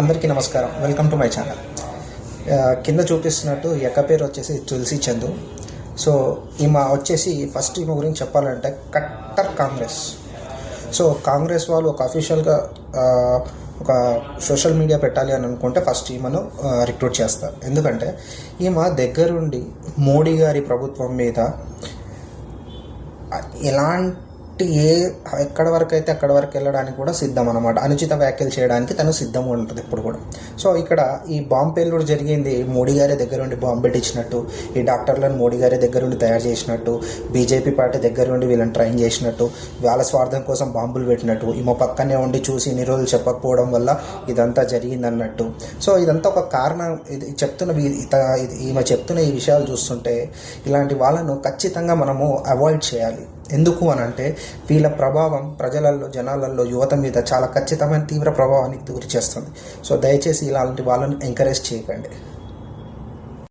అందరికీ నమస్కారం. Welcome to my channel కింద చూపిస్తున్నట్టు ఎక్క పేరు వచ్చేసి తులసి చందు. సో ఈమె వచ్చేసి ఫస్ట్ ఈమె గురించి చెప్పాలంటే కట్టర్ కాంగ్రెస్. సో కాంగ్రెస్ వాళ్ళు ఒక అఫీషియల్గా ఒక సోషల్ మీడియా పెట్టాలి అని అనుకుంటే ఫస్ట్ ఈమెను రిక్రూట్ చేస్తారు ఎందుకంటే ఈమె దగ్గరుండి మోడీ గారి ప్రభుత్వం మీద ఎలాంటి ఏ ఎక్కడి వరకు అయితే అక్కడి వరకు వెళ్ళడానికి కూడా సిద్ధం అనమాట అనుచిత వ్యాఖ్యలు చేయడానికి తను సిద్ధంగా ఉంటుంది ఇప్పుడు కూడా. సో ఇక్కడ ఈ బాంబు పేలుడు జరిగింది. మోడీ గారి దగ్గర ఉండి బాంబు పెట్టించినట్టు ఈ డాక్టర్లను మోడీ గారి దగ్గర ఉండి తయారు చేసినట్టు బీజేపీ పార్టీ దగ్గర ఉండి వీళ్ళని ట్రైన్ చేసినట్టు వాళ్ళ స్వార్థం కోసం బాంబులు పెట్టినట్టు ఈమె పక్కనే ఉండి చూసి ఇన్ని రోజులు చెప్పకపోవడం వల్ల ఇదంతా జరిగింది అన్నట్టు సో ఇదంతా ఒక కారణం. ఇది చెప్తున్న వీ- ఈమె చెప్తున్న ఈ విషయాలు చూస్తుంటే ఇలాంటి వాళ్ళను ఖచ్చితంగా మనము అవాయిడ్ చేయాలి. ఎందుకు అని అంటే వీళ్ళ ప్రభావం ప్రజలలో జనాలలో యువత మీద చాలా ఖచ్చితమైన తీవ్ర ప్రభావానికి గురి చేస్తుంది సో దయచేసి ఇలాంటి వాళ్ళని ఎంకరేజ్ చేయకండి.